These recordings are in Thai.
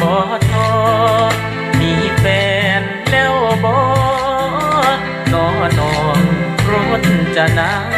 บอทอมีแฟนแล้วบอนอนอนรุนจะนา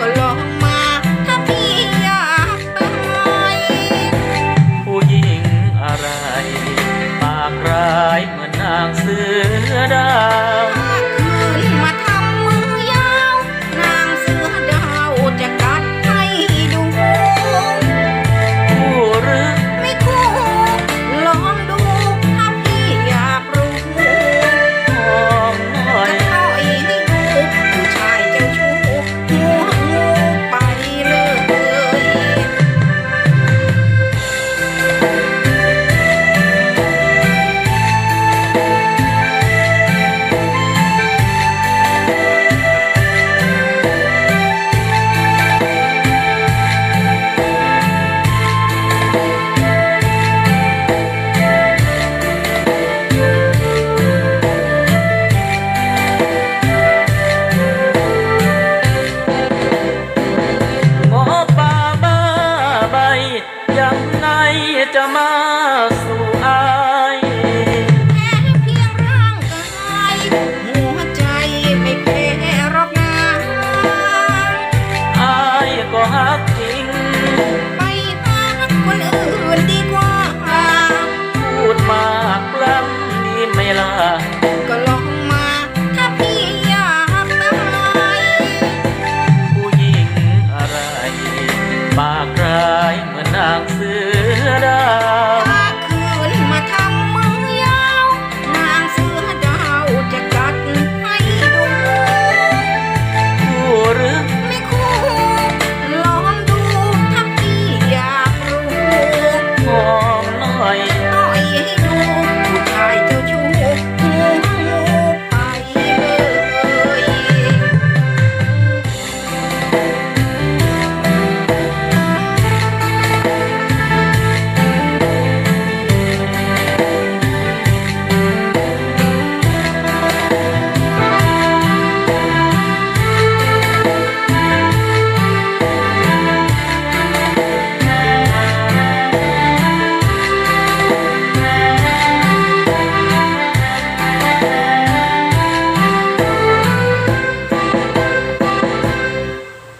ก็ลองมาถ้าพี่งอะไร ปากรเมืนนางเสือดา มากรายเหมือนนางเสือดา